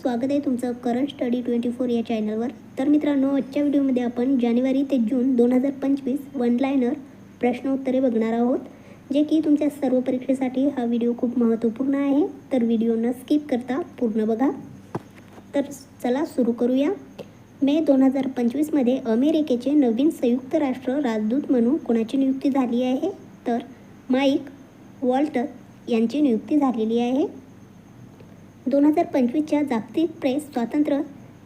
स्वागत आहे तुमचं करंट स्टडी ट्वेंटी फोर या चॅनलवर. तर मित्रांनो आजच्या व्हिडिओमध्ये आपण जानेवारी ते जून दोन हजार पंचवीस वन लायनर प्रश्नोत्तरे बघणार आहोत जे की तुमच्या सर्व परीक्षेसाठी हा व्हिडिओ खूप महत्त्वपूर्ण आहे. तर व्हिडिओ न स्किप करता पूर्ण बघा. तर चला सुरू करूया. मे दोन हजार पंचवीसमध्ये अमेरिकेचे नवीन संयुक्त राष्ट्र राजदूत म्हणून कोणाची नियुक्ती झाली आहे? तर माईक वॉल्टर यांची नियुक्ती झालेली आहे. दोन हजार पंचवीसच्या जागतिक प्रेस स्वातंत्र्य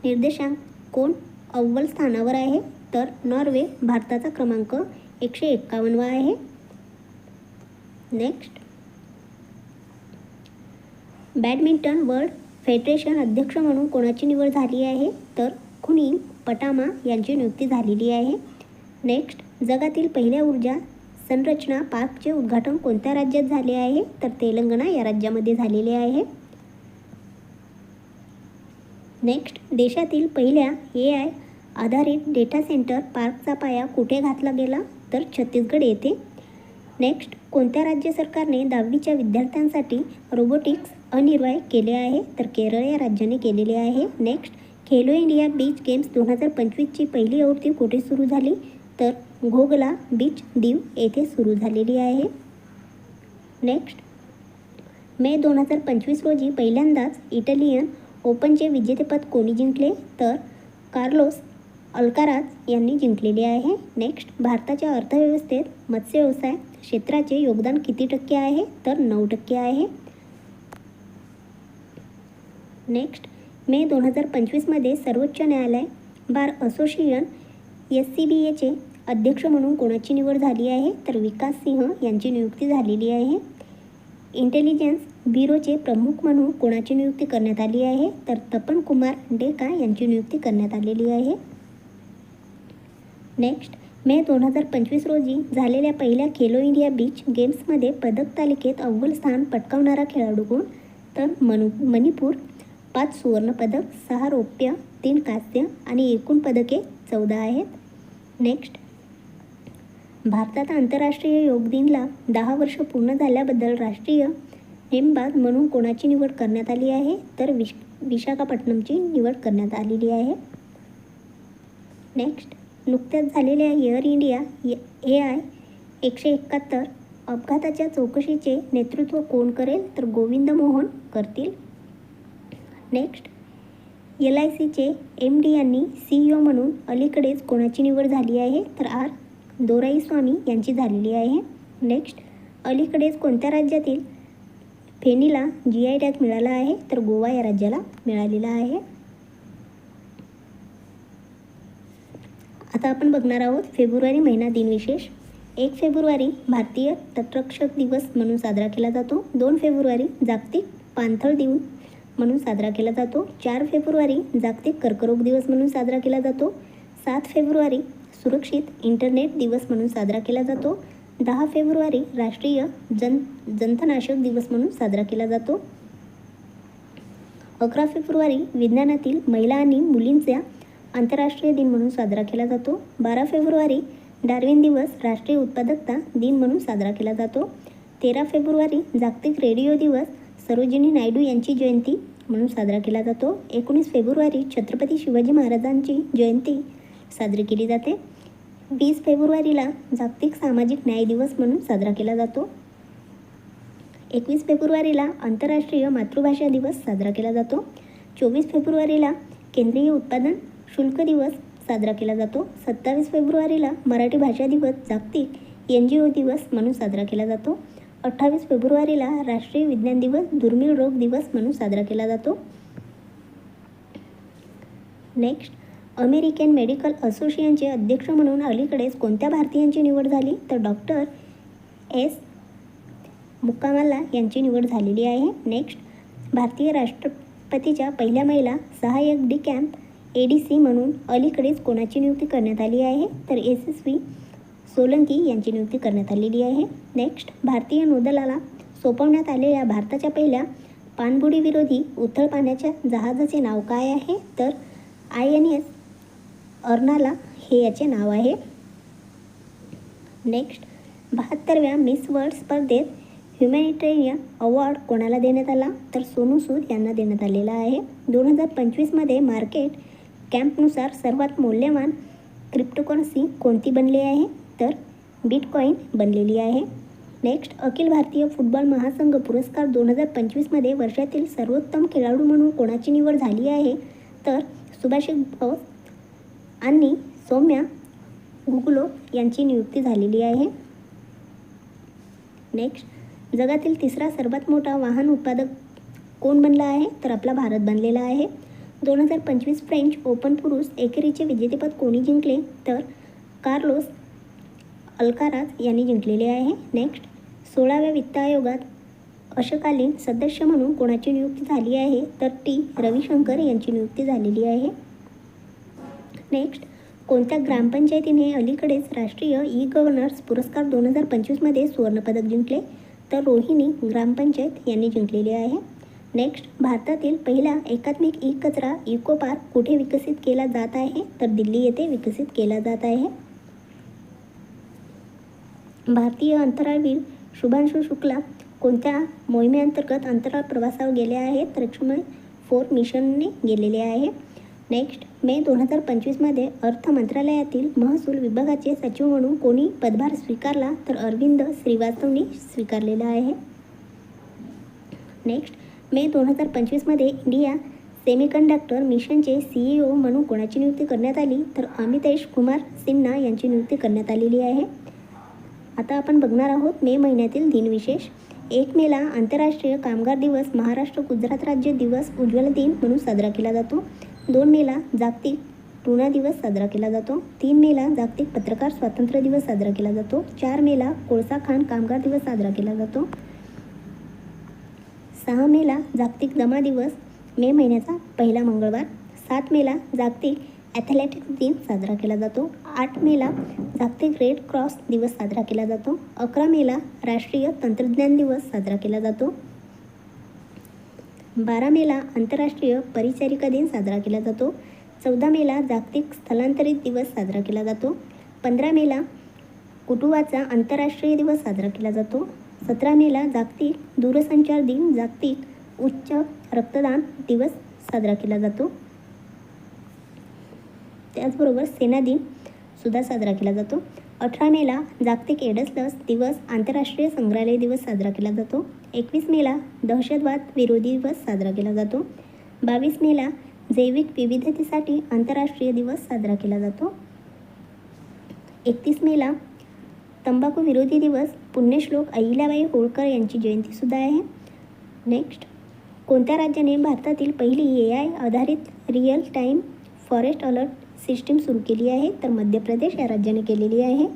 निर्देशांक कोण? अव्वल स्थानावर आहे. तर नॉर्वे भारताचा क्रमांक एकशे एक्कावन्नवा आहे. नेक्स्ट. बॅडमिंटन वर्ल्ड फेडरेशन अध्यक्ष म्हणून कोणाची निवड झाली आहे? तर खुनी पटामा यांची नियुक्ती झालेली आहे. नेक्स्ट. जगातील पहिल्या ऊर्जा संरचना पार्कचे उद्घाटन कोणत्या राज्यात झाले आहे? तर तेलंगणा या राज्यामध्ये झालेले आहे. नेक्स्ट देशातील पहिल्या ए आय आधारित डेटा सेंटर पार्कचा पाया कुठे घातला गेला? तर छत्तीसगड येथे. नेक्स्ट कोणत्या राज्य सरकारने दहावीच्या विद्यार्थ्यांसाठी रोबोटिक्स अनिर्वाय केले आहे? तर केरळ या राज्याने केलेले आहे. Next Khelo India beach games दोन हजार पंचवीसची पहिली आवृत्ती कुठे सुरू झाली? तर घोगला बीच दीव येथे सुरू झालेली आहे. नेक्स्ट मे दोन हजार पंचवीस रोजी पहिल्यांदाच इटालियन ओपनचे विजेतेपद कोणी जिंकले? तर कार्लोस अल्काराज यांनी जिंकलेले आहे. नेक्स्ट भारताच्या अर्थव्यवस्थेत मत्स्य व्यवसाय क्षेत्राचे योगदान किती टक्के आहे? तर नऊ टक्के आहे. नेक्स्ट मे दोन हजार पंचवीसमध्ये सर्वोच्च न्यायालय bar association S C B एचे अध्यक्ष म्हणून कोणाची निवड झाली आहे? तर विकास सिंह यांची नियुक्ती झालेली आहे. इंटेलिजन्स ब्युरोचे प्रमुख म्हणून कोणाची नियुक्ती करण्यात आली आहे? तर तपन कुमार डेका यांची नियुक्ती करण्यात आलेली आहे. नेक्स्ट मे दोन हजार पंचवीस रोजी झालेल्या पहिल्या खेलो इंडिया बीच गेम्समध्ये पदक तालिकेत अव्वल स्थान पटकावणारा खेळाडू कोण तर मनु मणिपूर पाच सुवर्णपदक सहा रौप्य तीन कांस्य आणि एकूण पदके चौदा आहेत. नेक्स्ट भारतात आंतरराष्ट्रीय योग दिनला दहा वर्ष पूर्ण झाल्याबद्दल राष्ट्रीय नेमबाज म्हणून कोणाची निवड करण्यात आली आहे? तर विश विशाखापट्टणमची निवड करण्यात आलेली आहे. नेक्स्ट नुकत्याच झालेल्या एअर इंडिया ए आय एकशे एकाहत्तर अपघाताच्या चौकशीचे नेतृत्व कोण करेल? तर गोविंद मोहन करतील. नेक्स्ट एल आय सीचे एम डी यांनी सी ई ओ म्हणून अलीकडेच कोणाची निवड झाली आहे? तर आर. दोराईस्वामी यांची झालेली आहे. नेक्स्ट अलीकडेच कोणत्या राज्यातील फेनीला जी आय टॅग मिळाला आहे तर गोवा या राज्याला मिळालेला आहे. आता आपण बघणार आहोत फेब्रुवारी महिना दिनविशेष. एक फेब्रुवारी भारतीय तटरक्षक दिवस म्हणून साजरा केला जातो. दोन फेब्रुवारी जागतिक पाणथळ दिन म्हणून साजरा केला जातो. चार फेब्रुवारी जागतिक कर्करोग दिवस म्हणून साजरा केला जातो. सात फेब्रुवारी सुरक्षित इंटरनेट दिवस म्हणून साजरा केला जातो. दहा फेब्रुवारी राष्ट्रीय जन जंतनाशक दिवस म्हणून साजरा केला जातो. अकरा फेब्रुवारी विज्ञानातील महिला आणि मुलींचा आंतरराष्ट्रीय दिन म्हणून साजरा केला जातो. बारा फेब्रुवारी डार्विन दिवस राष्ट्रीय उत्पादकता दिन म्हणून साजरा केला जातो. तेरा फेब्रुवारी जागतिक रेडिओ दिवस सरोजिनी नायडू यांची जयंती म्हणून साजरा केला जातो. एकोणीस फेब्रुवारी छत्रपती शिवाजी महाराजांची जयंती साजरी केली जाते. वीस फेब्रुवारीला जागतिक सामाजिक न्याय दिवस म्हणून साजरा केला जातो. एकवीस फेब्रुवारीला आंतरराष्ट्रीय मातृभाषा दिवस साजरा केला जातो. चोवीस फेब्रुवारीला केंद्रीय उत्पादन शुल्क दिवस साजरा केला जातो. सत्तावीस फेब्रुवारीला मराठी भाषा दिवस जागतिक एन जी ओ दिवस म्हणून साजरा केला जातो. अठ्ठावीस फेब्रुवारीला राष्ट्रीय विज्ञान दिवस दुर्मिळ रोग दिवस म्हणून साजरा केला जातो. नेक्स्ट अमेरिकन मेडिकल असोसिएशनचे अध्यक्ष म्हणून अलीकडेच कोणत्या भारतीयांची निवड झाली? तर डॉक्टर एस. मुक्कामाला यांची निवड झालेली आहे. नेक्स्ट भारतीय राष्ट्रपतीच्या पहिल्या महिला सहाय्यक de camp A D C म्हणून अलीकडेच कोणाची नियुक्ती करण्यात आली आहे? तर एस एस व्ही सोलंकी यांची नियुक्ती करण्यात आलेली आहे. नेक्स्ट भारतीय नौदलाला सोपवण्यात आलेल्या भारताच्या पहिल्या पाणबुडीविरोधी उथळ पाण्याच्या जहाजाचे नाव काय आहे? तर आय एन एस अर्नाला हे याचे नाव आहे. नेक्स्ट बहात्तरव्या मिस वर्ल्ड स्पर्धेत ह्युमॅनिटेरियन अवॉर्ड कोणाला देण्यात आला? तर सोनू सूद यांना देण्यात आलेला आहे. दोन हजार पंचवीसमध्ये मार्केट कॅम्पनुसार सर्वात मौल्यवान क्रिप्टोकरन्सी कोणती बनली आहे? तर बिटकॉईन बनलेली आहे. नेक्स्ट अखिल भारतीय फुटबॉल महासंघ पुरस्कार दोन हजार पंचवीसमध्ये वर्षातील सर्वोत्तम खेळाडू म्हणून कोणाची निवड झाली आहे? तर सुभाषिक बोस आणि सौम्या गुगलो यांची नियुक्ती झालेली आहे. नेक्स्ट जगातील तिसरा सर्वात मोठा वाहन उत्पादक कोण बनला आहे? तर आपला भारत बनलेला आहे. दोन हजार पंचवीस फ्रेंच ओपन पुरुष एकेरीचे विजेतेपद कोणी जिंकले? तर कार्लोस अल्काराज यांनी जिंकलेले आहे. नेक्स्ट सोळाव्या वित्त आयोगात अशकालीन सदस्य म्हणून कोणाची नियुक्ती झाली आहे? तर टी. रविशंकर यांची नियुक्ती झालेली आहे. नेक्स्ट कोणत्या ग्रामपंचायतीने अलीकडेच राष्ट्रीय ई गव्हर्नर्स पुरस्कार दोन हजार पंचवीसमध्ये सुवर्णपदक जिंकले? तर रोहिणी ग्रामपंचायत यांनी जिंकलेली आहे. नेक्स्ट भारतातील पहिला एकात्मिक ई कचरा इको पार्क कुठे विकसित केला जात आहे? तर दिल्ली येथे विकसित केला जात आहे. भारतीय अंतराळवीर शुभांशु शुक्ला कोणत्या मोहिमेअंतर्गत अंतराळ प्रवासावर गेले आहेत? तर लक्ष्मण फोर मिशनने गेलेले आहे. नेक्स्ट मे दोन हजार पंचवीसमध्ये अर्थ मंत्रालयातील महसूल विभागाचे सचिव म्हणून कोणी पदभार स्वीकारला तर अरविंद श्रीवास्तवनी स्वीकारलेला आहे. नेक्स्ट मे दोन हजार पंचवीसमध्ये इंडिया सेमीकंडक्टर मिशनचे सी ई ओ म्हणून कोणाची नियुक्ती करण्यात आली? तर अमितेश कुमार सिन्हा यांची नियुक्ती करण्यात आलेली आहे. आता आपण बघणार आहोत मे महिन्यातील दिनविशेष. एक मेला आंतरराष्ट्रीय कामगार दिवस महाराष्ट्र गुजरात राज्य दिवस उज्ज्वल दिन म्हणून साजरा केला जातो. दोन मेला जागतिक टुना दिवस साजरा केला जातो. तीन मेला जागतिक पत्रकार स्वातंत्र्य दिवस साजरा केला जातो. चार मेला कोळसा खाण कामगार दिवस साजरा केला जातो. सहा मेला जागतिक जमा दिवस मे महिन्याचा पहिला मंगळवार. सात मेला जागतिक ॲथलेटिक्स दिन साजरा केला जातो. आठ मेला जागतिक रेड क्रॉस दिवस साजरा केला जातो. अकरा मेला राष्ट्रीय तंत्रज्ञान दिवस साजरा केला जातो. बारा मेला आंतरराष्ट्रीय परिचारिका दिन साजरा केला जातो. चौदा मेला जागतिक स्थलांतरित दिवस साजरा केला जातो. पंधरा मेला कुटुंबाचा आंतरराष्ट्रीय दिवस साजरा केला जातो. सतरा मेला जागतिक दूरसंचार दिन जागतिक उच्च रक्तदान दिवस साजरा केला जातो. त्याचबरोबर सेना दिन सुद्धा साजरा केला जातो. अठरा मेला जागतिक एडस लस दिवस आंतरराष्ट्रीय संग्रहालय दिवस साजरा केला जातो. एकवीस मेला दहशतवाद विरोधी दिवस साजरा केला जातो. बावीस मेला जैविक विविधतेसाठी आंतरराष्ट्रीय दिवस साजरा केला जातो. एकतीस मेला तंबाखू विरोधी दिवस पुण्यश्लोक अहिल्याबाई होळकर यांची जयंतीसुद्धा आहे. नेक्स्ट कोणत्या राज्याने भारतातील पहिली ए आय आधारित real time forest alert system सुरू केली आहे तर मध्य प्रदेश या राज्याने केलेली आहे.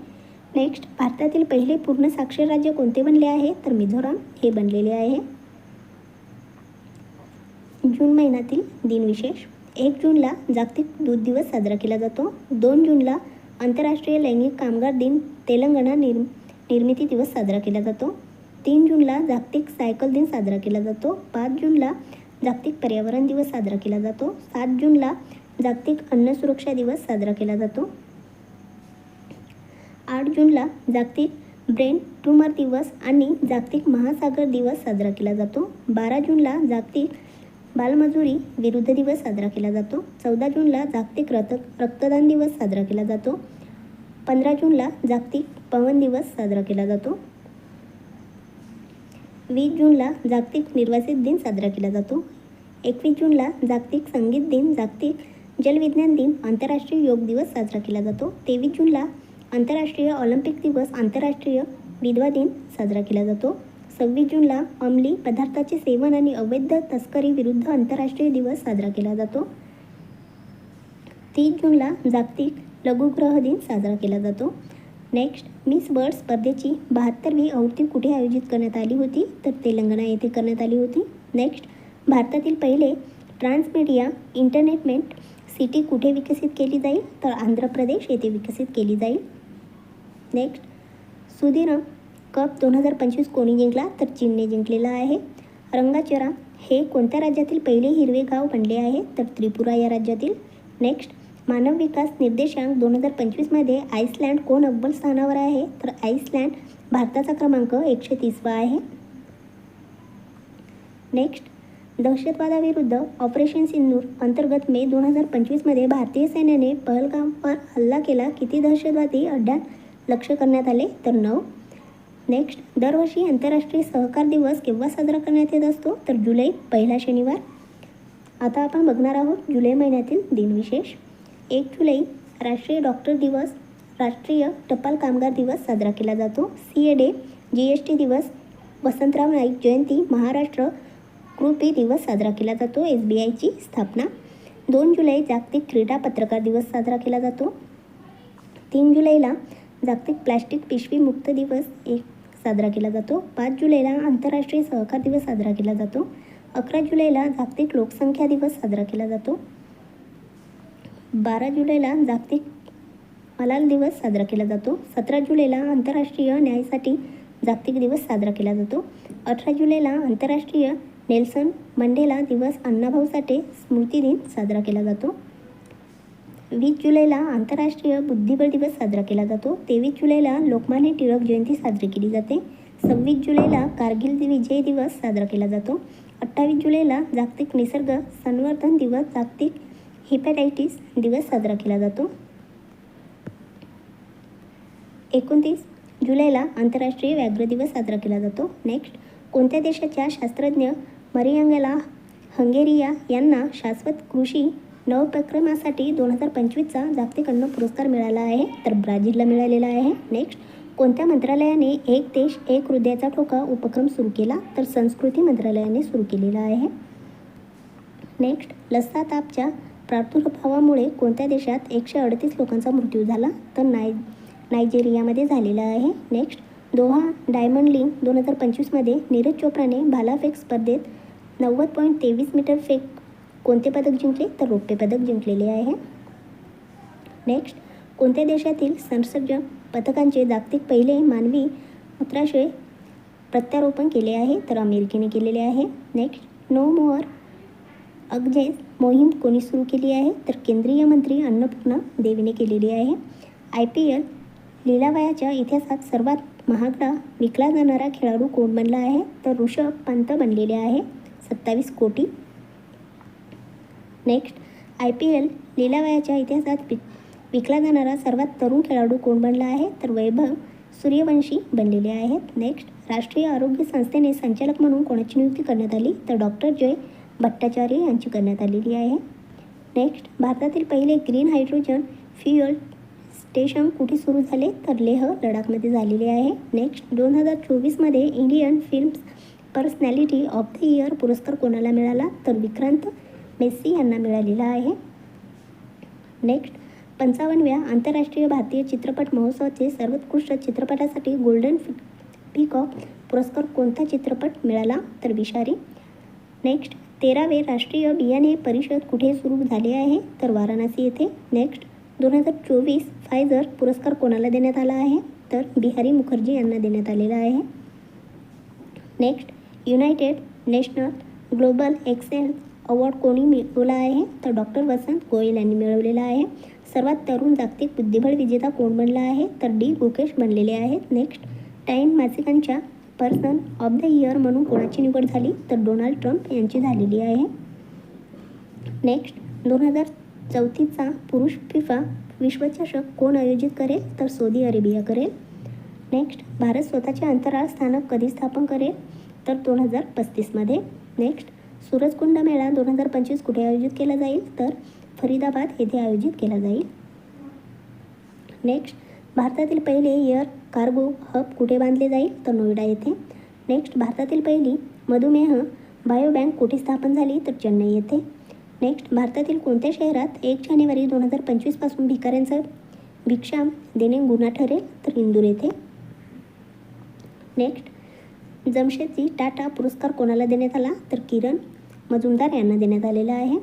नेक्स्ट भारतातील पहिले पूर्ण साक्षर राज्य कोणते बनले आहे? तर मिझोराम हे बनलेले आहे. जून महिन्यातील दिनविशेष एक जूनला जागतिक दूध दिवस साजरा केला जातो. दोन जूनला आंतरराष्ट्रीय लैंगिक कामगार दिन तेलंगणा निर् निर्मिती दिवस साजरा केला जातो. तीन जूनला जागतिक सायकल दिन साजरा केला जातो. पाच जूनला जागतिक पर्यावरण दिवस साजरा केला जातो. सात जूनला जागतिक अन्न सुरक्षा दिवस साजरा केला जातो. आठ जूनला जागतिक ब्रेन ट्यूमर दिवस आणि जागतिक महासागर दिवस साजरा केला जातो. बारा जूनला जागतिक बालमजुरी विरुद्ध दिवस साजरा केला जातो. चौदा जूनला जागतिक रत रक्तदान दिवस साजरा केला जातो. पंधरा जूनला जागतिक पवन दिवस साजरा केला जातो. वीस जूनला जागतिक निर्वासित दिन साजरा केला जातो. एकवीस जूनला जागतिक संगीत दिन जागतिक जलविज्ञान दिन आंतरराष्ट्रीय योग दिवस साजरा केला जातो. तेवीस जूनला आंतरराष्ट्रीय ऑलिम्पिक दिवस आंतरराष्ट्रीय विधवा दिन साजरा केला जातो. सव्वीस जूनला अंमली पदार्थाचे सेवन आणि अवैध तस्करी विरुद्ध आंतरराष्ट्रीय दिवस साजरा केला जातो. तीस जूनला जागतिक लघुग्रह दिन साजरा केला जातो. नेक्स्ट मिस वर्ल्ड स्पर्धेची बहात्तरवी आवृत्ती कुठे आयोजित करण्यात आली होती? तर तेलंगणा येथे करण्यात आली होती. नेक्स्ट भारतातील पहिले ट्रान्समीडिया इंटरनेटमेंट सिटी कुठे विकसित केली जाईल? तर आंध्र प्रदेश येथे विकसित केली जाईल. नेक्स्ट सुधीर कप दोन हजार पंचवीस कोणी जिंकला? तर चीनने जिंकलेला आहे. रंगाचरा हे कोणत्या राज्यातील पहिले हिरवे गाव बनले आहे? तर त्रिपुरा या राज्यातील. नेक्स्ट मानव विकास निर्देशांक दोन हजार पंचवीसमध्ये आईसलँड कोण अव्वल स्थानावर आहे? तर आईसलँड भारताचा क्रमांक एकशे तीसवा आहे. नेक्स्ट दहशतवादाविरुद्ध ऑपरेशन सिंदूर अंतर्गत मे दोन हजार पंचवीसमध्ये भारतीय सैन्याने पहलगामवर हल्ला केला. किती दहशतवादी अड्ड्यात लक्ष करण्यात आले तर नऊ. नेक्स्ट दरवर्षी आंतरराष्ट्रीय सहकार दिवस केव्हा साजरा करण्यात येत असतो? तर जुलै पहिला शनिवार. आता आपण बघणार आहोत जुलै महिन्यातील दिनविशेष. एक जुलै राष्ट्रीय डॉक्टर दिवस राष्ट्रीय टपाल कामगार दिवस साजरा केला जातो. C A day G S T दिवस वसंतराव नाईक जयंती महाराष्ट्र कृपी दिवस साजरा केला जातो. एस बी आयची स्थापना. दोन जुलै जागतिक क्रीडा पत्रकार दिवस साजरा केला जातो. तीन जुलैला जागतिक प्लॅस्टिक पिशवी मुक्त दिवस एक साजरा केला जातो. पाच जुलैला आंतरराष्ट्रीय सहकार दिवस साजरा केला जातो. अकरा जुलैला जागतिक लोकसंख्या दिवस साजरा केला जातो. बारा जुलैला जागतिक मलाल दिवस साजरा केला जातो. सतरा जुलैला आंतरराष्ट्रीय न्यायासाठी जागतिक दिवस साजरा केला जातो. अठरा जुलैला आंतरराष्ट्रीय नेल्सन मंडेला दिवस अण्णाभाऊ साठे स्मृती दिन साजरा केला जातो. वीस जुलैला आंतरराष्ट्रीय बुद्धिबळ दिवस साजरा केला जातो. तेवीस जुलैला लोकमान्य टिळक जयंती साजरी केली जाते. सव्वीस जुलैला कारगिल विजय दिवस साजरा केला जातो. अठ्ठावीस जुलैला जागतिक निसर्ग संवर्धन दिवस जागतिक हिपॅटायटिस दिवस साजरा केला जातो. एकोणतीस जुलैला आंतरराष्ट्रीय व्याघ्र दिवस साजरा केला जातो. नेक्स्ट कोणत्या देशाच्या शास्त्रज्ञ मरियांगेला हंगेरिया यांना शाश्वत कृषी नवप्रक्रमासाठी दोन हजार पंचवीसचा जागतिक अन्न पुरस्कार मिळाला आहे. तर ब्राझीलला मिळालेला आहे. नेक्स्ट कोणत्या मंत्रालयाने एक देश एक हृदयाचा ठोका उपक्रम सुरू केला? तर संस्कृती मंत्रालयाने सुरू केलेला आहे. नेक्स्ट लस्सा तापच्या प्रादुर्भावामुळे कोणत्या देशात एकशे अडतीस लोकांचा मृत्यू झाला? तर नाय नायजेरियामध्ये झालेला आहे. नेक्स्ट दोहा डायमंड लीग दोन हजार पंचवीसमध्ये नीरज चोप्राने भालाफेक स्पर्धेत नव्वद पॉईंट तेवीस मीटर फेक कोणते पदक जिंकले? तर रौप्य पदक जिंकलेले आहे. नेक्स्ट कोणत्या देशातील संसर्ग पथकांचे जागतिक पहिले मानवी मूत्राशय प्रत्यारोपण केले आहे? तर अमेरिकेने केलेले आहे. नेक्स्ट नो मोअर अगजेस मोहीम कोणी सुरू केली आहे? तर केंद्रीय मंत्री अन्नपूर्णा देवीने केलेली आहे. आय पी एल लिलावयाच्या इतिहासात सर्वात महागडा विकला जाणारा खेळाडू कोण बनला आहे? तर ऋषभ पंत बनलेले आहे. सत्तावीस कोटी. नेक्स्ट आय पी एल लिलावयाच्या इतिहासात विक विकला जाणारा सर्वात तरुण खेळाडू कोण बनला आहे? तर वैभव सूर्यवंशी बनलेले आहेत. नेक्स्ट राष्ट्रीय आरोग्य संस्थेने संचालक म्हणून कोणाची नियुक्ती करण्यात आली? तर डॉक्टर जय भट्टाचार्य यांची करण्यात आलेली आहे. नेक्स्ट भारतातील पहिले ग्रीन हायड्रोजन फ्युअल स्टेशन कुठे सुरू झाले? तर लेह लडाखमध्ये झालेले आहे. नेक्स्ट दोन हजार चोवीसमध्ये Indian films personality of the year पुरस्कार कोणाला मिळाला? तर विक्रांत मेस्सी यांना मिळालेला आहे. नेक्स्ट पंचावन्नव्या आंतरराष्ट्रीय भारतीय चित्रपट महोत्सवाचे सर्वोत्कृष्ट चित्रपटासाठी गोल्डन पिकॉक पुरस्कार कोणता चित्रपट मिळाला? तर विषारी. नेक्स्ट तेरावे राष्ट्रीय बियाणे परिषद कुठे सुरू झाले आहे? तर वाराणसी येथे. नेक्स्ट दोन हजार चोवीस फायझर पुरस्कार कोणाला देण्यात आला आहे? तर बिहारी मुखर्जी यांना देण्यात आलेला आहे. Next united national global excel award कोणी मिळवला आहे? तर डॉक्टर वसंत गोयल यांनी मिळवलेला आहे. सर्वात तरुण जागतिक बुद्धिबळ विजेता कोण बनला आहे? तर डी. गुकेश बनलेले आहेत. नेक्स्ट टाईम मासिकांच्या पर्सन ऑफ द इयर म्हणून कोणाची निवड झाली? तर डोनाल्ड ट्रम्प यांची झालेली आहे. नेक्स्ट दोन हजार चौथीचा पुरुष फिफा विश्वचषक कोण आयोजित करेल तर सौदी अरेबिया करेल. नेक्स्ट भारत स्वतःचे अंतराळ स्थानक कधी स्थापन करेल? तर दोन हजार पस्तीसमध्ये नेक्स्ट सूरजकुंड मेळा दोन हजार पंचवीस कुठे आयोजित केला जाईल? तर फरीदाबाद येथे आयोजित केला जाईल. नेक्स्ट भारतातील पहिले एअर कार्गो हब कुठे बांधले जाईल? तर नोएडा येथे. नेक्स्ट भारतातील पहिली मधुमेह बायोबँक कुठे स्थापन झाली? तर चेन्नई येथे. नेक्स्ट भारतातील कोणत्या शहरात एक जानेवारी दोन हजार पंचवीसपासून भिकाऱ्यांचं भिक्षा देणे गुन्हा ठरेल? तर इंदूर येथे. नेक्स्ट जमशेदजी टाटा पुरस्कार कोणाला देण्यात आला? तर किरण मजुमदार यांना देण्यात आलेला आहे.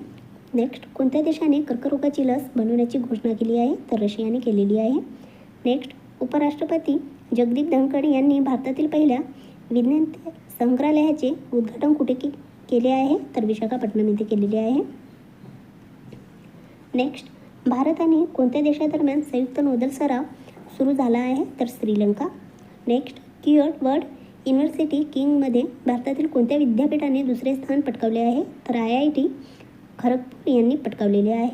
नेक्स्ट कोणत्या देशाने कर्करोगाची लस बनवण्याची घोषणा केली आहे? तर रशियाने केलेली आहे. नेक्स्ट उपराष्ट्रपती जगदीप धनखड यांनी भारतातील पहिल्या विज्ञान संग्रहालयाचे उद्घाटन कुठे के केले आहे? तर विशाखापट्टणम येथे केलेले आहे. नेक्स्ट भारत आणि कोणत्या देशादरम्यान संयुक्त नौदल सराव सुरू झाला आहे? तर श्रीलंका. नेक्स्ट किअर्ड वर्ड युनिव्हर्सिटी किंगमध्ये भारतातील कोणत्या विद्यापीठाने दुसरे स्थान पटकावले आहे? तर आय आय टी खरगपूर यांनी पटकावलेले आहे.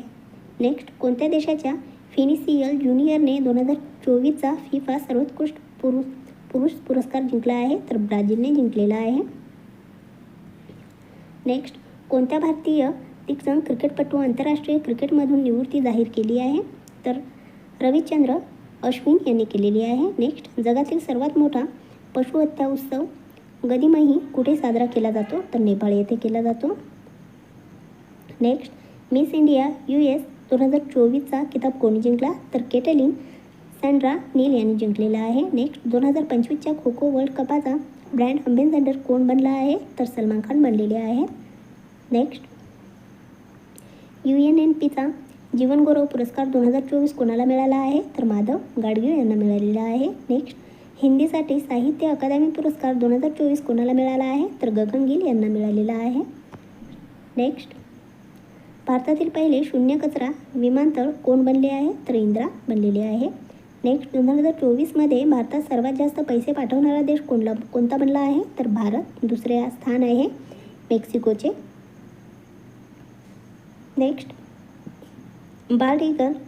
नेक्स्ट कोणत्या देशाच्या फिनिसियल ज्युनियरने दोन हजार चोवीसचा फिफा सर्वोत्कृष्ट पुरुष पुरुष पुरस्कार जिंकला आहे? तर ब्राझीलने जिंकलेला आहे. नेक्स्ट कोणत्या भारतीय एक जण क्रिकेटपटू आंतरराष्ट्रीय क्रिकेटमधून निवृत्ती जाहीर केली आहे. तर रविचंद्र अश्विन यांनी केलेली आहे. नेक्स्ट जगातील सर्वात मोठा पशुहत्या उत्सव गदिमही कुठे साजरा केला जातो? तर नेपाळ येथे केला जातो. Next Miss India U S दोन हजार चोवीसचा किताब कोणी जिंकला? तर केटलिन सँड्रा नील यांनी जिंकलेला आहे. नेक्स्ट दोन हजार पंचवीसच्या खो खो वर्ल्ड कपाचा ब्रँड अम्बेसेडर कोण बनला आहे. तर सलमान खान बनलेले आहेत नेक्स्ट यू एन एन पीचा जीवनगौरव पुरस्कार दोन हजार चोवीस कोणाला मिळाला आहे? तर माधव गाडगीळ यांना मिळालेला आहे. नेक्स्ट हिंदीसाठी साहित्य अकादमी पुरस्कार दोन हजार चोवीस कोणाला मिळाला आहे? तर गगन गिल यांना मिळालेला आहे. नेक्स्ट भारतातील पहिले शून्य कचरा विमानतळ कोण बनले आहे? तर इंदिरा बनलेले आहे. नेक्स्ट दोन हजार चोवीसमध्ये भारतात सर्वात जास्त पैसे पाठवणारा देश कोणला कोणता बनला आहे? तर भारत दुसरे स्थान आहे. मेक्सिकोचे नेक्स्ट बाल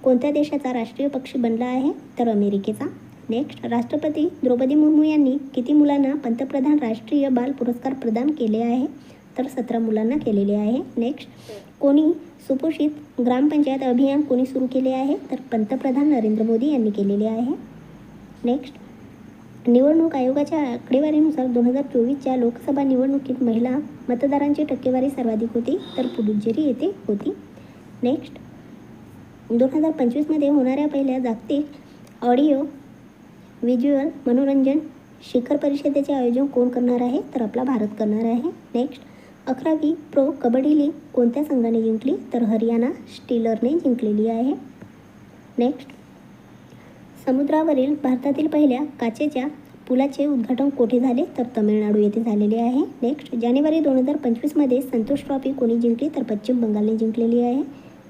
कोणत्या देशाचा राष्ट्रीय पक्षी बनला आहे? तर अमेरिकेचा. नेक्स्ट राष्ट्रपती द्रौपदी मुर्मू यांनी किती मुलांना पंतप्रधान राष्ट्रीय बाल पुरस्कार प्रदान केले आहे? तर सतरा मुलांना केलेले आहे. नेक्स्ट कोणी सुपोषित ग्रामपंचायत अभियान कोणी सुरू केले आहे? तर पंतप्रधान नरेंद्र मोदी यांनी केलेले आहे. नेक्स्ट निवडणूक आयोगाच्या आकडेवारीनुसार दोन हजार चोवीसच्या लोकसभा निवडणुकीत महिला मतदारांची टक्केवारी सर्वाधिक होती तर पुडुचेरी येथे होती. नेक्स्ट दोन हजार पंचवीसमध्ये होणाऱ्या पहिल्या जागतिक ऑडिओ व्हिज्युअल मनोरंजन शिखर परिषदेचे आयोजन कोण करणार आहे तर आपला भारत करणार आहे. नेक्स्ट अकरावी प्रो कबड्डी लीग कोणत्या संघाने जिंकली तर हरियाणा स्टीलरने जिंकलेली आहे. नेक्स्ट समुद्रावरील भारतातील पहिल्या काचेच्या पुलाचे उद्घाटन कोठे झाले? तर तमिळनाडू येथे झालेले आहे. नेक्स्ट जानेवारी दोन हजार पंचवीसमध्ये संतोष ट्रॉफी कोणी जिंकली? तर पश्चिम बंगालने जिंकलेली आहे.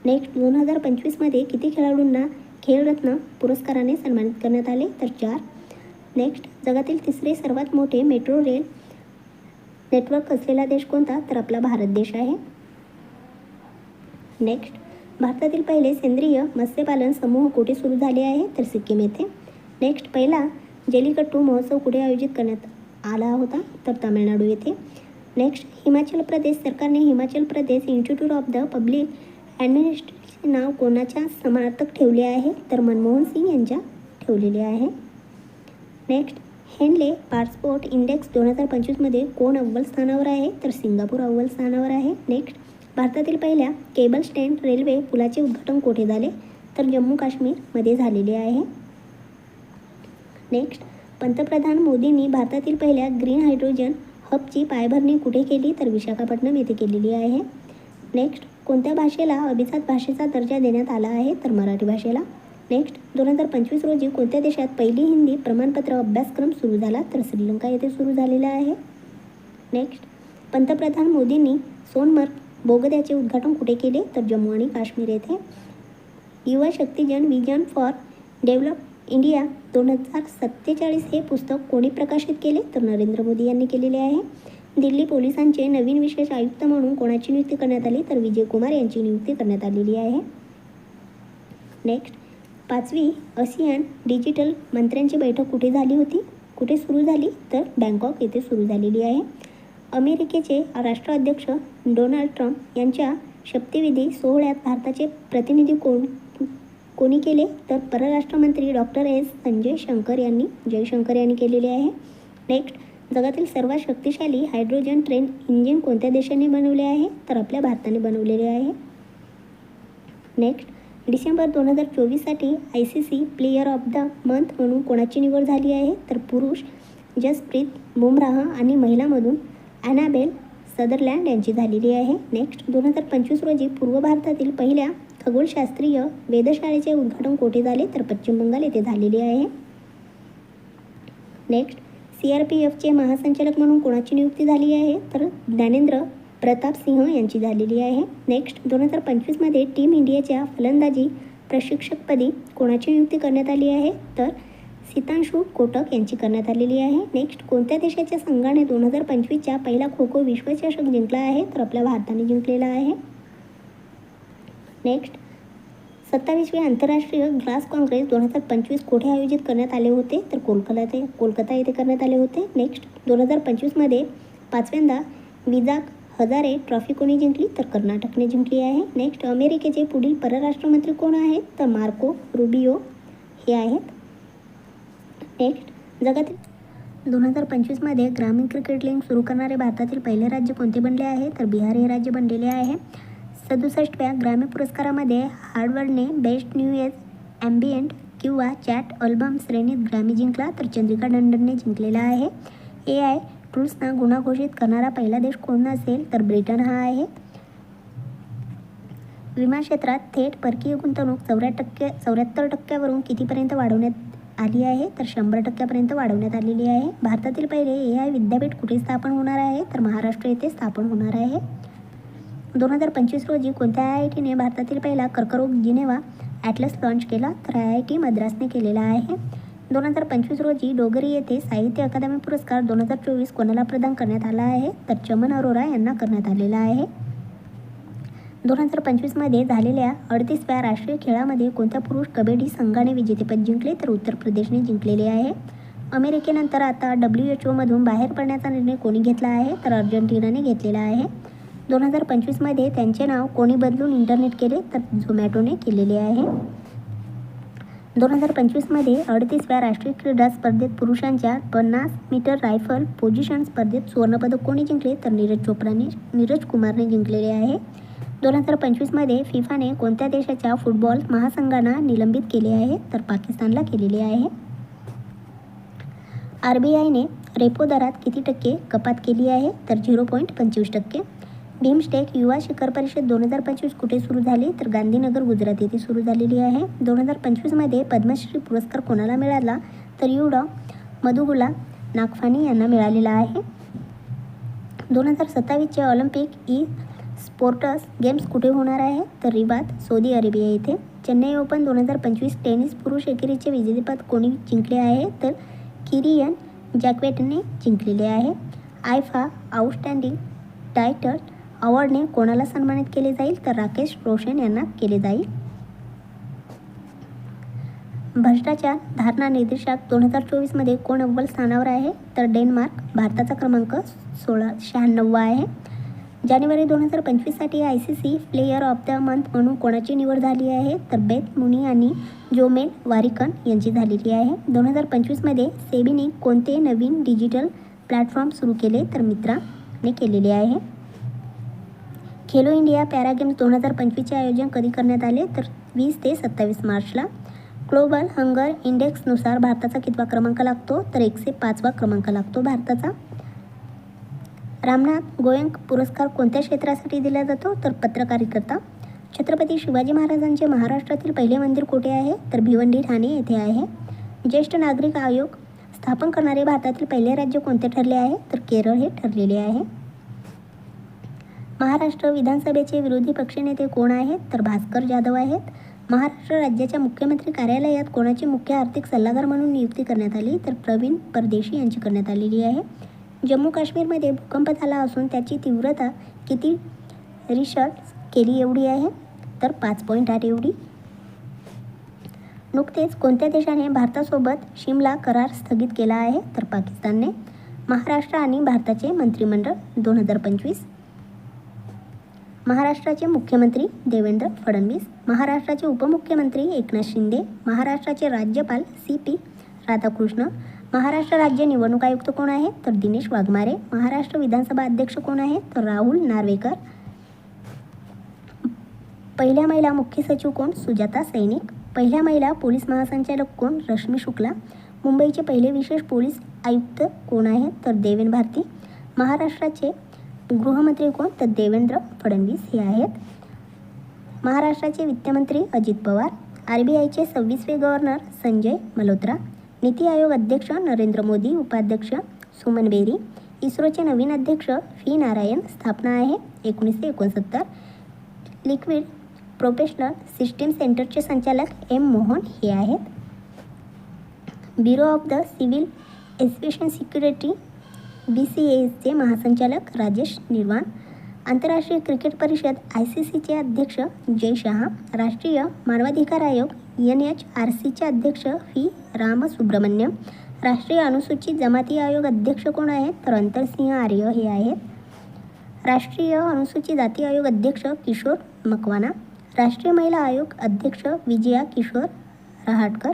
नेक्स्ट दोन हजार पंचवीसमध्ये किती खेळाडूंना खेळरत्न पुरस्काराने सन्मानित करण्यात आले? तर चार. नेक्स्ट जगातील तिसरे सर्वात मोठे मेट्रो रेल नेटवर्क असलेला देश कोणता? तर आपला भारत देश आहे. नेक्स्ट भारतातील पहिले सेंद्रिय मत्स्यपालन समूह कुठे सुरू झाले आहे? तर सिक्कीम येथे. नेक्स्ट पहिला जेलिकट्टू महोत्सव कुठे आयोजित करण्यात आला होता? तर तामिळनाडू येथे. नेक्स्ट हिमाचल प्रदेश सरकारने Himachal Pradesh institute of the public ॲडमिनिस्ट्रेशनचे नाव कोणाच्या समार्थक ठेवले आहे? तर मनमोहन सिंग यांच्या ठेवलेले आहे. नेक्स्ट हेनले पासपोर्ट इंडेक्स दोन हजार पंचवीसमध्ये कोण अव्वल स्थानावर आहे? तर सिंगापूर अव्वल स्थानावर आहे. नेक्स्ट भारतातील पहिल्या केबल स्टँड रेल्वे पुलाचे उद्घाटन कोठे झाले? तर जम्मू काश्मीरमध्ये झालेले आहे. नेक्स्ट पंतप्रधान मोदींनी भारतातील पहिल्या ग्रीन हायड्रोजन हबची पायभरणी कुठे केली? तर विशाखापट्टणम येथे केलेली आहे. नेक्स्ट कोणत्या भाषेला अभिजात भाषेचा दर्जा देण्यात आला आहे? तर मराठी भाषेला. नेक्स्ट दोन हजार पंचवीस रोजी कोणत्या देशात पहिली हिंदी प्रमाणपत्र अभ्यासक्रम सुरू झाला? तर श्रीलंका येथे सुरू झालेला आहे. नेक्स्ट पंतप्रधान मोदींनी सोनमर्ग बोगद्याचे उद्घाटन कुठे केले? तर जम्मू आणि काश्मीर येथे. युवा शक्तिजन विजन फॉर डेव्हलप इंडिया दोन हजार सत्तेचाळीस हे पुस्तक कोणी प्रकाशित केले? तर नरेंद्र मोदी यांनी केलेले आहे. दिल्ली पोलिसांचे नवीन विशेष आयुक्त म्हणून कोणाची नियुक्ती करण्यात आली? तर विजय कुमार यांची नियुक्ती करण्यात आलेली आहे. नेक्स्ट पाचवी आसियान डिजिटल मंत्र्यांची बैठक कुठे झाली होती? कुठे सुरू झाली? तर बँकॉक येथे सुरू झालेली आहे. अमेरिकेचे राष्ट्राध्यक्ष डोनाल्ड ट्रम्प यांच्या शपथविधी सोहळ्यात भारताचे प्रतिनिधी कोण कोणी केले? तर परराष्ट्रमंत्री डॉक्टर एस. संजय शंकर यांनी जयशंकर यांनी केलेले आहे. नेक्स्ट जगातील सर्वात शक्तिशाली हायड्रोजन ट्रेन इंजिन कोणत्या देशाने बनवले आहे? तर आपल्या भारताने बनवलेले आहे. नेक्स्ट डिसेंबर दोन हजार चोवीससाठी I C C player of the month म्हणून कोणाची निवड झाली आहे? तर पुरुष जसप्रीत बुमराह आणि महिलामधून ॲनाबेल सदरलँड यांची झालेली आहे. नेक्स्ट दोन हजार पंचवीस रोजी पूर्व भारतातील पहिल्या खगोलशास्त्रीय वेधशाळेचे उद्घाटन कोठे झाले? तर पश्चिम बंगाल येथे झालेले आहे. नेक्स्ट सी आर पी एफचे महासंचालक म्हणून कोणाची नियुक्ती झाली आहे? तर ज्ञानेंद्र प्रताप सिंह यांची झालेली आहे. नेक्स्ट दोन हजार पंचवीसमध्ये टीम इंडियाच्या फलंदाजी प्रशिक्षकपदी कोणाची नियुक्ती करण्यात आली आहे? तर सीतांशु कोटक यांची करण्यात आलेली आहे. नेक्स्ट कोणत्या देशाच्या संघाने दोन हजार पंचवीसच्या पहिला खो खो विश्वचषक जिंकला आहे तर आपल्या भारताने जिंकलेला आहे. नेक्स्ट सत्तावीसवे आंतरराष्ट्रीय ग्लास काँग्रेस दोन हजार पंचवीस कोठे आयोजित करण्यात आले होते तर कोलकाता ते कोलकाता येथे करण्यात आले होते. नेक्स्ट दोन हजार पंचवीसमध्ये पाचव्यांदा विजाक हजारे ट्रॉफी कोणी जिंकली तर कर्नाटकने जिंकली आहे. नेक्स्ट अमेरिकेचे पुढील परराष्ट्रमंत्री कोण आहेत तर मार्को रुबिओ हे आहेत. नेक्स्ट जगातील दोन हजार पंचवीसमध्ये ग्रामीण क्रिकेट लीग सुरू करणारे भारतातील पहिले राज्य कोणते बनले आहे? तर बिहार हे राज्य बनलेले आहे. सदुसष्टव्या ग्रामीण पुरस्कारामध्ये हार्डवर्डने बेस्ट न्यू एज ॲम्बियंट किंवा चॅट अल्बम श्रेणीत ग्रामी जिंकला तर चंद्रिका नंदनने जिंकलेला आहे. ए आय टूल्सना गुन्हा घोषित करणारा पहिला देश कोण असेल? तर ब्रिटन हा आहे. विमा क्षेत्रात थेट परकीय गुंतवणूक चौऱ्या टक्के चौऱ्याहत्तर टक्क्यावरून कितीपर्यंत वाढवण्यात आली आहे तर शंभर टक्क्यापर्यंत वाढवण्यात आलेली आहे. भारतातील पहिले ए आय विद्यापीठ कुठे स्थापन होणार आहे तर महाराष्ट्र येथे स्थापन होणार आहे. दोन हजार पंचवीस रोजी कोणत्या आय आय टीने भारतातील पहिला कर्करोग जिनेवा ॲटलस लॉन्च केला तर आय आय टी मद्रासने केलेला आहे. दोन हजार पंचवीस रोजी डोगरी येथे साहित्य अकादमी पुरस्कार दोन हजार चोवीस कोणाला प्रदान करण्यात आला आहे तर चमन अरोरा यांना करण्यात आलेला आहे. दोन हजार पंचवीसमध्ये झालेल्या अडतीसव्या राष्ट्रीय खेळामध्ये कोणत्या पुरुष कबड्डी संघाने विजेतेपद जिंकले तर उत्तर प्रदेशने जिंकलेले आहे? अमेरिकेनंतर आता डब्ल्यू एच ओमधून बाहेर पडण्याचा निर्णय कोणी घेतला आहे तर अर्जेंटिनाने घेतलेला आहे. दोन हजार पंचवीसमध्ये त्यांचे नाव कोणी बदलून इंटरनेट केले तर झोमॅटोने केलेले आहे. दोन हजार पंचवीसमध्ये अडतीसव्या राष्ट्रीय क्रीडा स्पर्धेत पुरुषांच्या पन्नास मीटर रायफल पोझिशन स्पर्धेत सुवर्णपदक कोणी जिंकले तर नीरज चोप्राने नीरज कुमारने जिंकलेले आहे. दोन हजार पंचवीसमध्ये फिफाने कोणत्या देशाच्या फुटबॉल महासंघांना निलंबित केले आहे तर पाकिस्तानला केलेले आहे? आर बी आयने रेपो दरात किती टक्के कपात केली आहे तर झिरो पॉईंट पंचवीस टक्के. भीमस्टेक युवा शिखर परिषद दोन हजार पंचवीस कुठे सुरू झाली तर गांधीनगर गुजरात येथे सुरू झालेली आहे. दोन हजार पंचवीसमध्ये पद्मश्री पुरस्कार कोणाला मिळाला तर युडॉ मधुगुला नागफानी यांना मिळालेला आहे. दोन हजार सत्तावीसचे ऑलिम्पिक ई स्पोर्टस गेम्स कुठे होणार आहे? तर रिबात सौदी अरेबिया येथे. चेन्नई ओपन दोन हजार पंचवीस टेनिस पुरुष एकेरीचे विजेतेपद कोणी जिंकले आहे? तर किरियन जॅकवेटने जिंकलेले आहे. आयफा आउटस्टँडिंग टायटल अवॉर्डने कोणाला सन्मानित केले जाईल? तर राकेश रोशन यांना केले जाईल. भ्रष्टाचार धारणा निर्देशाक दोन हजार चोवीसमध्ये कोण अव्वल स्थानावर आहे? तर डेन्मार्क भारताचा क्रमांक सोळा शहाण्णव आहे. जानेवारी दोन हजार पंचवीससाठी I C C player of the month म्हणून कोणाची निवड झाली आहे? तर बेथ मुनी आणि जोमेल वारिकन यांची झालेली आहे. दोन हजार पंचवीसमध्ये सेबीने कोणते नवीन डिजिटल प्लॅटफॉर्म सुरू केले तर मित्राने केलेले आहे? खेलो इंडिया पॅरा गेम्स दोन हजार पंचवीसचे आयोजन कधी करण्यात आले? तर वीस ते सत्तावीस मार्चला. ग्लोबल हंगर इंडेक्सनुसार भारताचा कितवा क्रमांक लागतो? तर एकशे पाचवा क्रमांक लागतो भारताचा. रामनाथ गोयंक पुरस्कार कोणत्या क्षेत्रासाठी दिला जातो? तर पत्रकारिता. छत्रपती शिवाजी महाराजांचे महाराष्ट्रातील पहिले मंदिर कुठे आहे? तर भिवंडी ठाणे येथे आहे. ज्येष्ठ नागरिक आयोग स्थापन करणारे भारतातील पहिले राज्य कोणते ठरले आहे? तर केरळ हे ठरलेले आहे. महाराष्ट्र विधानसभेचे विरोधी पक्षनेते कोण आहेत? तर भास्कर जाधव आहेत. महाराष्ट्र राज्याच्या मुख्यमंत्री कार्यालयात कोणाची मुख्य आर्थिक सल्लागार म्हणून नियुक्ती करण्यात आली? तर प्रवीण परदेशी यांची करण्यात आलेली आहे. जम्मू काश्मीरमध्ये भूकंप झाला असून त्याची तीव्रता किती रिसर्च केली एवढी आहे? तर पाच पॉईंट आठ एवढी. नुकतेच कोणत्या देशाने भारतासोबत शिमला करार स्थगित केला आहे? तर पाकिस्तानने महाराष्ट्र आणि भारताचे मंत्रिमंडळ दोन हजार पंचवीस. महाराष्ट्राचे मुख्यमंत्री देवेंद्र फडणवीस महाराष्ट्राचे उपमुख्यमंत्री एकनाथ शिंदे महाराष्ट्राचे राज्यपाल सी पी राधाकृष्ण महाराष्ट्र राज्य निवडणूक आयुक्त कोण आहे? तर दिनेश वाघमारे. महाराष्ट्र विधानसभा अध्यक्ष कोण आहे? तर राहुल नार्वेकर. पहिल्या महिला मुख्य सचिव कोण? सुजाता सैनिक. पहिल्या महिला पोलीस महासंचालक कोण? रश्मी शुक्ला. मुंबईचे पहिले विशेष पोलीस आयुक्त कोण आहेत तर देवेन भारती. महाराष्ट्राचे गृहमंत्री कोण? तर देवेंद्र फडणवीस हे आहेत. महाराष्ट्राचे वित्तमंत्री अजित पवार. आर बी आयचे सव्वीसवे गव्हर्नर संजय मल्होत्रा. नीती आयोग अध्यक्ष नरेंद्र मोदी उपाध्यक्ष सुमन बेरी इस्रोचे नवीन अध्यक्ष व्ही नारायण स्थापना आहे. एकोणीसशे एकोणसत्तर लिक्विड प्रोफेशनल सिस्टीम सेंटरचे संचालक एम मोहन हे आहेत. Bureau of the civil education security B C एचे महासंचालक राजेश निर्वाण आंतरराष्ट्रीय क्रिकेट परिषद आय सी सीचे अध्यक्ष जय शहा राष्ट्रीय मानवाधिकार आयोग एन एच आर सीचे अध्यक्ष व्ही रामसुब्रमण्यम. राष्ट्रीय अनुसूचित जमाती आयोग अध्यक्ष कोण आहेत? तर अंतरसिंह आर्य हे आहेत. राष्ट्रीय अनुसूचित जाती आयोग अध्यक्ष किशोर मकवाना. राष्ट्रीय महिला आयोग अध्यक्ष विजया किशोर रहाटकर.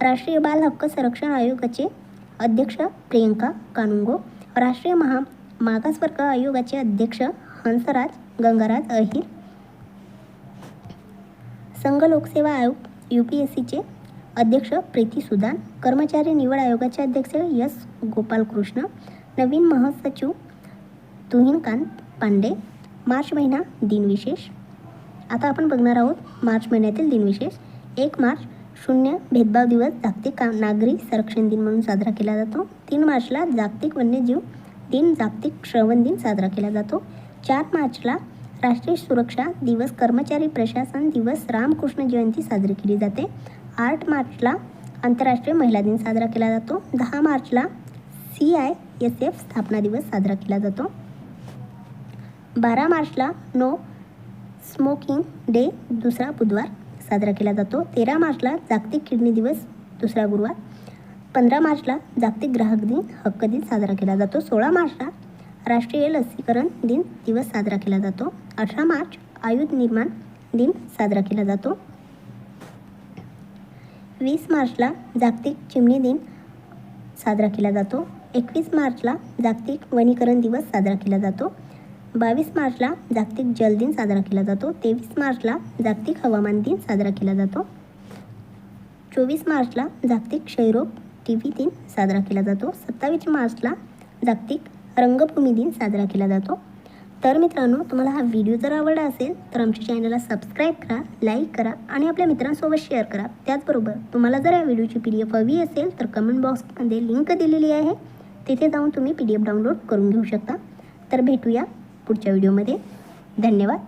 राष्ट्रीय बाल हक्क संरक्षण आयोगाचे अध्यक्ष प्रियंका कानुंगो. राष्ट्रीय महा मागासवर्ग आयोगाचे अध्यक्ष हंसराज गंगाराज अहिर. संघ लोकसेवा आयोग यू पी एस सीचे अध्यक्ष प्रीती सुदान कर्मचारी निवड आयोगाचे अध्यक्ष यस गोपालकृष्ण नवीन महासचिव तुहिनकांत पांडे मार्च महिना दिनविशेष. आता आपण बघणार आहोत मार्च महिन्यातील दिनविशेष. एक मार्च शून्य भेदभाव दिवस जागतिक का नागरी संरक्षण दिन म्हणून साजरा केला जातो. तीन मार्चला जागतिक वन्यजीव दिन जागतिक श्रवण दिन साजरा केला जातो. चार मार्चला राष्ट्रीय सुरक्षा दिवस कर्मचारी प्रशासन दिवस रामकृष्ण जयंती साजरी केली जाते. आठ मार्चला आंतरराष्ट्रीय महिला दिन साजरा केला जातो. दहा मार्चला सी आय एस एफ स्थापना दिवस साजरा केला जातो. बारा मार्चला नो स्मोकिंग डे दुसरा बुधवार साजरा केला जातो. तेरा मार्चला जागतिक किडनी दिवस दुसरा गुरुवार. पंधरा मार्चला जागतिक ग्राहक दिन हक्क दिन साजरा केला जातो. सोळा मार्चला राष्ट्रीय लसीकरण दिन दिवस साजरा केला जातो. अठरा मार्च आयुध निर्माण दिन साजरा केला जातो. वीस मार्चला जागतिक चिमणी दिन साजरा केला जातो. एकवीस मार्चला जागतिक वनीकरण दिवस साजरा केला जातो. बावीस मार्चला जागतिक जल दिन साजरा केला जातो. तेवीस मार्चला जागतिक हवामान दिन साजरा केला जातो. चोवीस मार्चला जागतिक क्षयरोग टी व्ही दिन साजरा केला जातो. सत्तावीस मार्चला जागतिक रंगभूमी दिन साजरा केला जातो. तर मित्रांनो तुम्हाला हा व्हिडिओ जर आवडला असेल तर आमच्या चॅनलला सबस्क्राईब करा लाईक करा आणि आपल्या मित्रांसोबत शेअर करा. त्याचबरोबर तुम्हाला जर या व्हिडिओची पी डी एफ हवी असेल तर कमेंट बॉक्समध्ये लिंक दिलेली आहे. तिथे जाऊन तुम्ही पी डी एफ डाउनलोड करून घेऊ शकता. तर भेटूया पुढच्या व्हिडिओमध्ये. धन्यवाद.